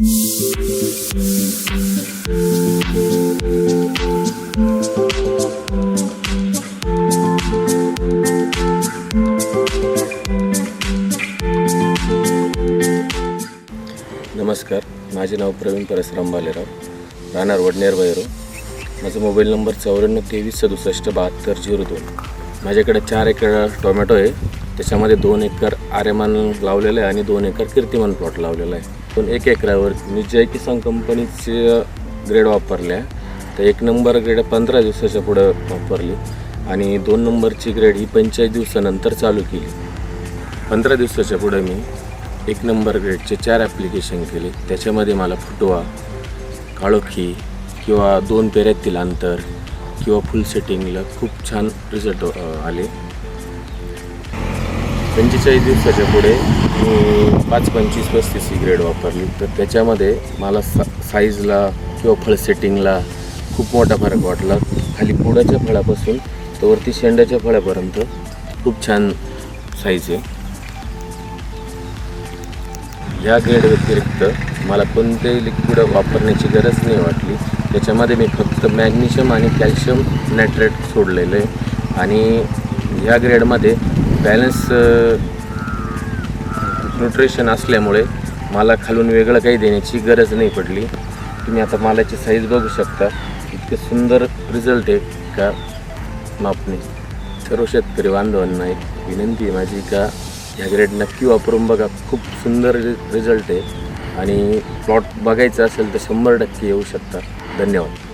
नमस्कार माझे नाव प्रवीण परसराम बालेराव राहणार वडनेर वैरो. माझा मोबाईल नंबर चौऱ्याण्णव तेवीस सदुसष्ट बहात्तर झिरो दोन. माझ्याकडे चार एकर टोमॅटो आहे. त्याच्यामध्ये दोन एकर आर्यमान लावलेलं आहे आणि दोन एकर कीर्तिमान प्लॉट लावलेला आहे. पण एक एकरावर मी जय किसान कंपनीचे ग्रेड वापरल्या तर एक नंबर ग्रेड पंधरा दिवसाच्या पुढं वापरली आणि दोन नंबरची ग्रेड ही पंचेचाळीस दिवसानंतर चालू केली. पंधरा दिवसाच्या पुढं मी एक नंबर ग्रेडचे चार ॲप्लिकेशन केले. त्याच्यामध्ये मला फुटवा काळोखी किंवा दोन पेऱ्यातील अंतर किंवा फुल सेटिंगला खूप छान रिझल्ट आले. पंचेचाळीस दिवसाच्या पुढे मी पाच पंचवीस पस्तीस ही ग्रेड वापरली. तर त्याच्यामध्ये मला सा साईजला किंवा फळ सेटिंगला खूप मोठा फरक वाटला. खाली पुडाच्या फळापासून तर वरती शेंड्याच्या फळापर्यंत खूप छान साईज आहे. या ग्रेड व्यतिरिक्त मला कोणतेही लिक्विड वापरण्याची गरज नाही वाटली. त्याच्यामध्ये मी फक्त मॅग्नेशियम आणि कॅल्शियम नायट्रेट सोडलेलं आहे. आणि ह्या ग्रेडमध्ये बॅलन्स न्यूट्रिशन असल्यामुळे मला खालून वेगळं काही देण्याची गरज नाही पडली. तुम्ही आता मालाची साईज बघू शकता. इतके सुंदर रिझल्ट आहे का? मापने सर्व शेतकरी बांधवांना एक विनंती आहे माझी का ह्या ग्रेड नक्की वापरून बघा. खूप सुंदर रि रिझल्ट आहे. आणि प्लॉट बघायचा असेल तर शंभर टक्के येऊ शकता. धन्यवाद.